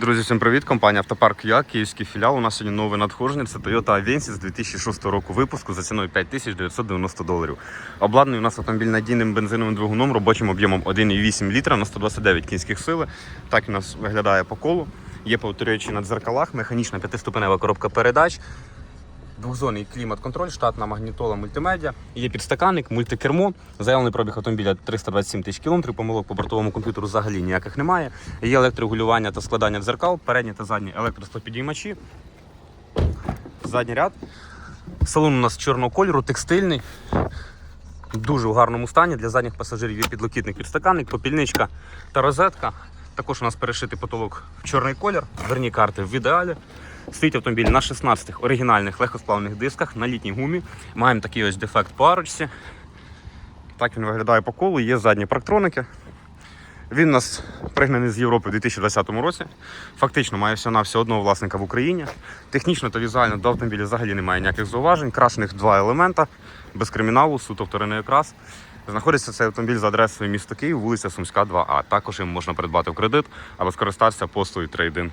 Друзі, всім привіт! Компанія Автопарк Я, київський філіал. У нас сьогодні нове надходження. Це Toyota Avensis 2006 року випуску за ціною 5990 доларів. Обладнаний у нас автомобіль надійним бензиновим двигуном, робочим об'ємом 1,8 літра на 129 кінських сили. Так у нас виглядає по колу. Є повторюючі на дзеркалах, механічна п'ятиступенева коробка передач. Двохзонний клімат-контроль, штатна магнітола мультимедіа, є підстаканник, мультикермо, заявлений пробіг автомобіля 327 тисяч кілометрів, помилок по бортовому комп'ютеру взагалі ніяких немає. Є електрорегулювання та складання в дзеркал, передні та задні електростопідіймачі. Задній ряд. Салон у нас чорного кольору, текстильний. Дуже в гарному стані. Для задніх пасажирів є підлокітник, підстаканник, попільничка та розетка. Також у нас перешитий потолок в чорний колір, дверні карти в ідеалі. Стоїть автомобіль на 16 оригінальних легкосплавних дисках на літній гумі. Маємо такий ось дефект по арочці. Так він виглядає по колу, є задні парктроники. Він у нас пригнаний з Європи у 2020 році. Фактично має всього на все одного власника в Україні. Технічно та візуально до автомобіля взагалі немає ніяких зауважень. Крашених два елемента, без криміналу, суто вторинний окрас. Знаходиться цей автомобіль за адресою місто Київ, вулиця Сумська, 2А. Також їм можна придбати в кредит або скористатися послугою трейдин.